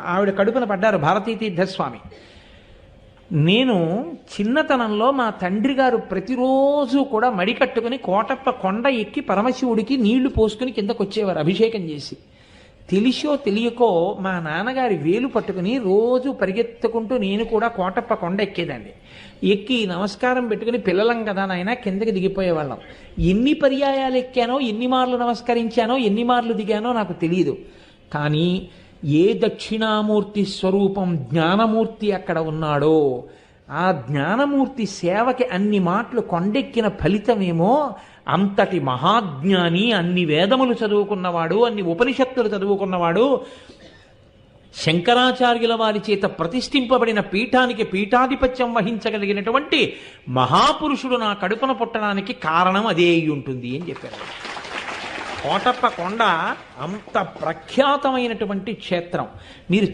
ఆవిడ కడుపున పడ్డారు భారతీ తీర్థస్వామి నేను చిన్నతనంలో మా తండ్రి గారు ప్రతిరోజు కూడా మడికట్టుకుని కోటప్ప కొండ ఎక్కి పరమశివుడికి నీళ్ళు పోసుకుని కిందకు వచ్చేవారు అభిషేకం చేసి. తెలిసో తెలియకో మా నాన్నగారి వేలు పట్టుకుని రోజు పరిగెత్తుకుంటూ నేను కూడా కోటప్ప కొండ ఎక్కేదాన్ని. ఎక్కి నమస్కారం పెట్టుకుని పిల్లలం కదా నాయన కిందకి దిగిపోయేవాళ్ళం. ఎన్ని పర్యాయాలు ఎక్కానో ఎన్ని మార్లు నమస్కరించానో ఎన్ని మార్లు దిగానో నాకు తెలియదు కానీ ఏ దక్షిణామూర్తి స్వరూపం జ్ఞానమూర్తి అక్కడ ఉన్నాడో ఆ జ్ఞానమూర్తి సేవకి అన్ని మాటలు కొండెక్కిన ఫలితమేమో అంతటి మహాజ్ఞాని అన్ని వేదములు చదువుకున్నవాడు అన్ని ఉపనిషత్తులు చదువుకున్నవాడు శంకరాచార్యుల వారి చేత ప్రతిష్ఠింపబడిన పీఠానికి పీఠాధిపత్యం వహించగలిగినటువంటి మహాపురుషుడు నా కడుపున పుట్టడానికి కారణం అదే ఉంటుంది అని చెప్పారు. కోటప్ప కొండ అంత ప్రఖ్యాతమైనటువంటి క్షేత్రం. మీరు